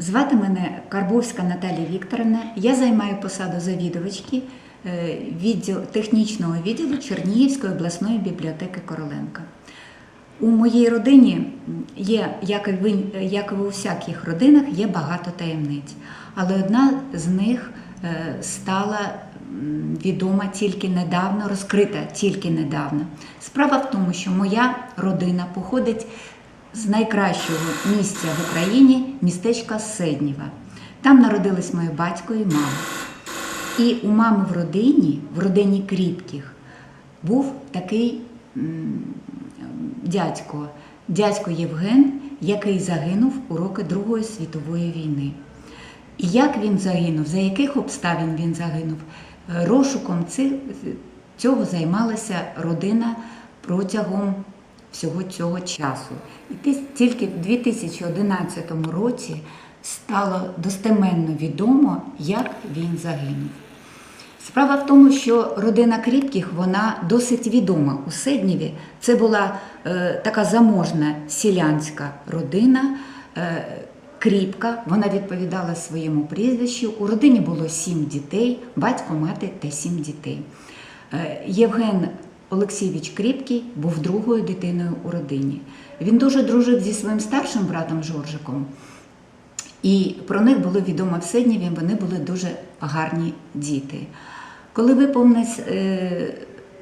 Звати мене Карбовська Наталія Вікторовна. Я займаю посаду завідувачки е, відділ, технічного відділу Чернігівської обласної бібліотеки Короленка. У моїй родині є, як і, у всяких родинах, є багато таємниць. Але одна з них е, стала відома тільки недавно, розкрита тільки недавно. Справа в тому, що моя родина походить з найкращого місця в Україні містечка Седнєва. Там народились мої батько і мама. І у мами в родині, в родині Кріпких, був такий дядько, дядько Євген, який загинув у роки Другої світової війни. І як він загинув, за яких обставин він загинув, е, розшуком цього займалася родина протягом всього цього часу. І тільки в 2011 році стало достеменно відомо, як він загинув. Справа в тому, що родина Кріпких вона досить відома у Седнєві. Це була е, така заможна селянська родина. Е, Кріпка, вона відповідала своєму прізвищу. У родині було сім дітей, батько, мати та сім дітей. Е, Євген Олексійович Кріпкий був другою дитиною у родині. Він дуже дружив зі своїм старшим братом Жоржиком. І про них було відомо в Седнєві, вони були дуже гарні діти. Коли виповнилось е,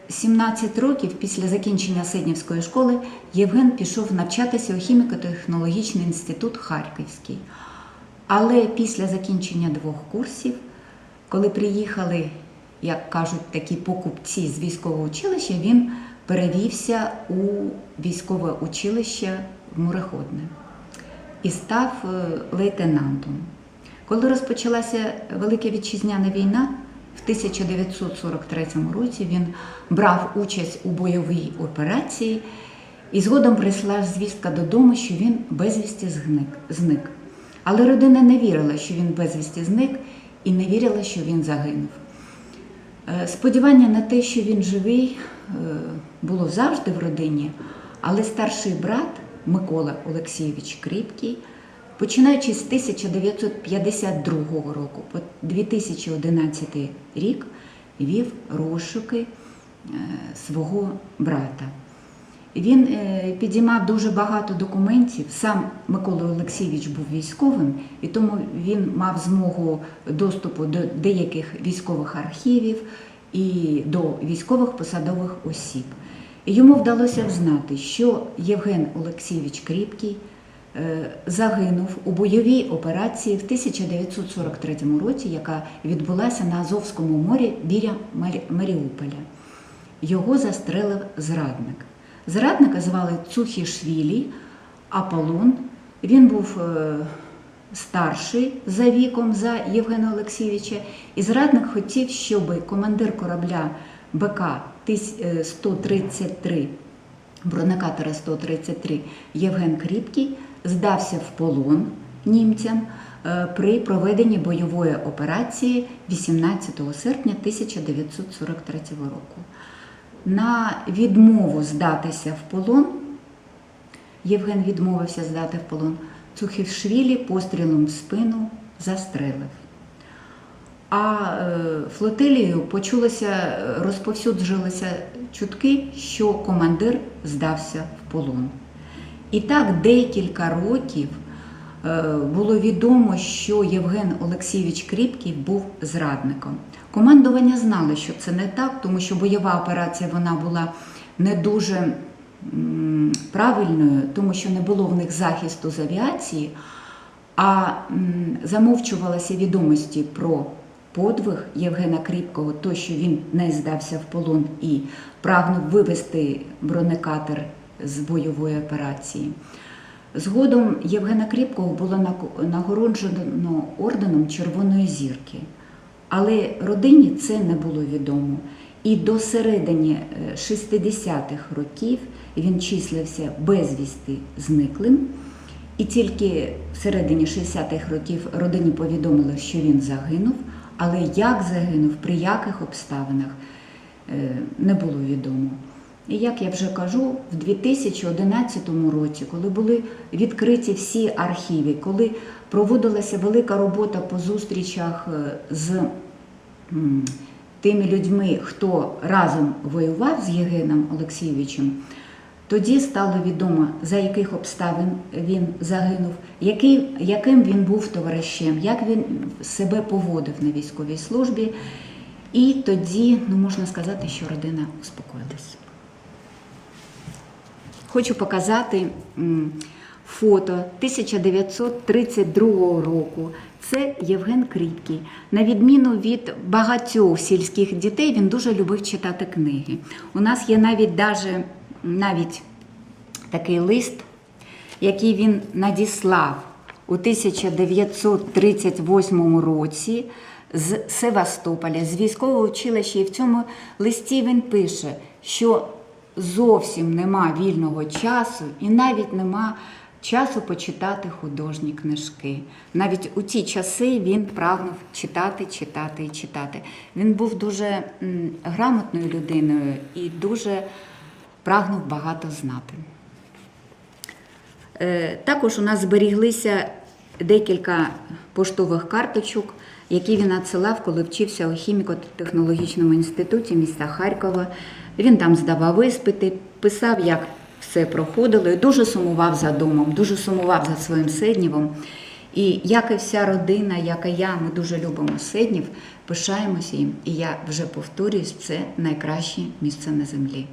17 років після закінчення Седнівської школи, Євген пішов навчатися у хіміко-технологічний інститут Харківський. Але після закінчення двох курсів, коли приїхали, як кажуть, такі покупці з військового училища, він перевівся у військове училище в Мореходне і став е, лейтенантом. Коли розпочалася Велика Вітчизняна війна, в 1943 році він брав участь у бойовій операції, і згодом прийшла звістка додому, що він безвісті зник. зник. Але родина не вірила, що він безвісті зник, і не вірила, що він загинув. Е, Сподівання на те, що він живий, е, було завжди в родині, але старший брат Микола Олексійович Кріпкий, починаючи з 1952 року по 2011 рік, вів розшуки е, свого брата. Він е, підіймав дуже багато документів. Сам Микола Олексійович був військовим, і тому він мав змогу доступу до деяких військових архівів і до військових посадових осіб. Йому вдалося взнати, що Євген Олексійович Кріпкий е, загинув у бойовій операції в 1943 році, яка відбулася на Азовському морі біля Маріуполя. Його застрелив зрадник. Зрадника звали Цухішвілі Аполлон. Він був е, старший за віком за Євгена Олексійовича, і зрадник хотів, щоб командир корабля БК 133, бронекатора 133 Євген Кріпкий здався в полон німцям е, при проведенні бойової операції 18 серпня 1943 року. На відмову здатися в полон Євген відмовився здати в полон. Цухівшвілі пострілом в спину застрелив. А е, флотилією почулося, е, розповсюджилися чутки, що командир здався в полон. І так декілька років було відомо, що Євген Олексійович Кріпкий був зрадником. Командування знало, що це не так, тому що бойова операція вона була не дуже правильною, тому що не було в них захисту з авіації, а замовчувалися відомості про подвиг Євгена Кріпкого, то, що він не здався в полон і прагнув вивести бронекатер з бойової операції. Згодом Євгена Кріпкого було нагороджено орденом Червоної зірки. Але родині це не було відомо. І до середини е, 60-х років він числився безвісти зниклим. І тільки в середині 60-х років родині повідомили, що він загинув, але як загинув, при яких обставинах е, не було відомо. І як я вже кажу, в 2011 році, коли були відкриті всі архіви, коли проводилася велика робота по зустрічах е, з тими людьми, хто разом воював з Євгеном Олексійовичем, тоді стало відомо, за яких обставин він загинув, який, яким він був товаришем, як він себе поводив на військовій службі. І тоді, ну можна сказати, що родина успокоїлась. Хочу показати фото 1932 року. Це Євген Кріпкий. На відміну від багатьох сільських дітей, він дуже любив читати книги. У нас є навіть даже, навіть такий лист, який він надіслав у 1938 році з Севастополя, з військового училища. І в цьому листі він пише, що зовсім нема вільного часу і навіть нема часу почитати художні книжки. Навіть у ті часи він прагнув читати, читати і читати. Він був дуже грамотною людиною і дуже прагнув багато знати. Е, Також у нас зберіглися декілька поштових карточок, які він надсилав, коли вчився у хіміко-технологічному інституті міста Харкова. Він там здавав іспити, писав, як все проходило, і дуже сумував за домом, дуже сумував за своїм сиднівом. І як і вся родина, як і я, ми дуже любимо Седнів, пишаємося їм. І я вже повторююсь, це найкраще місце на землі.